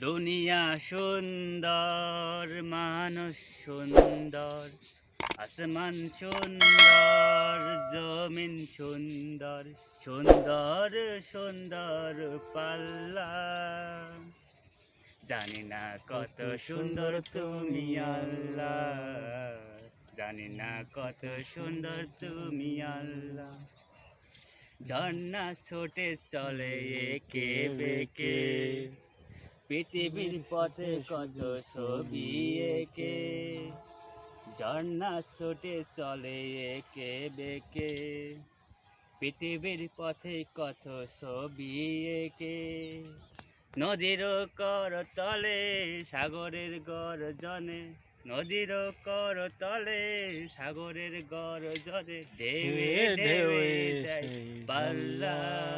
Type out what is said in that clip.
দুনিয়া সুন্দর, মানুষ সুন্দর, আসমান সুন্দর, জমিন সুন্দর সুন্দর সুন্দর পাল্লা। জানি না কত সুন্দর তুমি আল্লাহ। জানি না কত সুন্দর তুমি আল্লাহ। ঝর্ণা ছোটে চলে একে বেকে পৃথিবীর পথে কত ছবি একে। ঝর্ণা ছোটে চলে একে বেকে। পৃথিবীর পথে কত ছবি একে। নদীর কর তলে সাগরের গর্জনে নদীর কর তলে সাগরের গর্জনে ঢেউে দেয় পাল্লা।